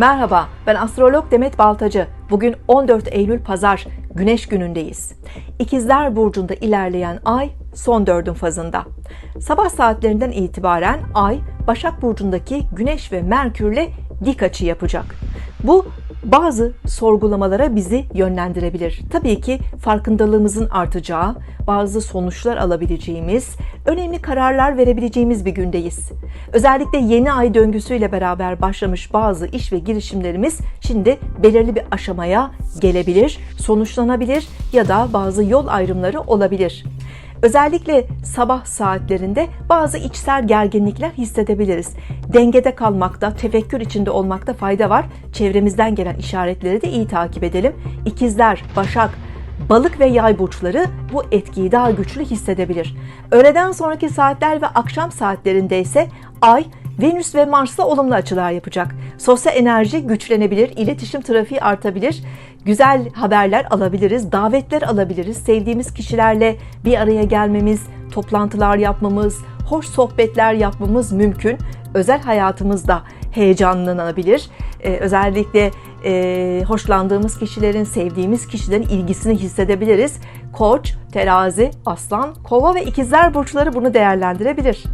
Merhaba, ben astrolog Demet Baltacı. Bugün 14 Eylül Pazar, Güneş günündeyiz. İkizler Burcu'nda ilerleyen ay son dördün fazında. Sabah saatlerinden itibaren ay Başak Burcu'ndaki Güneş ve Merkür'le dik açı yapacak. Bu bazı sorgulamalara bizi yönlendirebilir. Tabii ki farkındalığımızın artacağı, bazı sonuçlar alabileceğimiz, önemli kararlar verebileceğimiz bir gündeyiz. Özellikle yeni ay döngüsüyle beraber başlamış bazı iş ve girişimlerimiz şimdi belirli bir aşamaya gelebilir, sonuçlanabilir ya da bazı yol ayrımları olabilir. Özellikle sabah saatlerinde bazı içsel gerginlikler hissedebiliriz. Dengede kalmakta, tefekkür içinde olmakta fayda var. Çevremizden gelen işaretleri de iyi takip edelim. İkizler, Başak, Balık ve yay burçları bu etkiyi daha güçlü hissedebilir. Öğleden sonraki saatler ve akşam saatlerinde ise Ay, Venüs ve Mars'la olumlu açılar yapacak. Sosyal enerji güçlenebilir, iletişim trafiği artabilir, güzel haberler alabiliriz, davetler alabiliriz, sevdiğimiz kişilerle bir araya gelmemiz, toplantılar yapmamız, hoş sohbetler yapmamız mümkün. Özel hayatımızda heyecanlanabilir. Ee, özellikle e, hoşlandığımız kişilerin, sevdiğimiz kişilerin ilgisini hissedebiliriz. Koç, terazi, aslan, kova ve ikizler burçları bunu değerlendirebilir.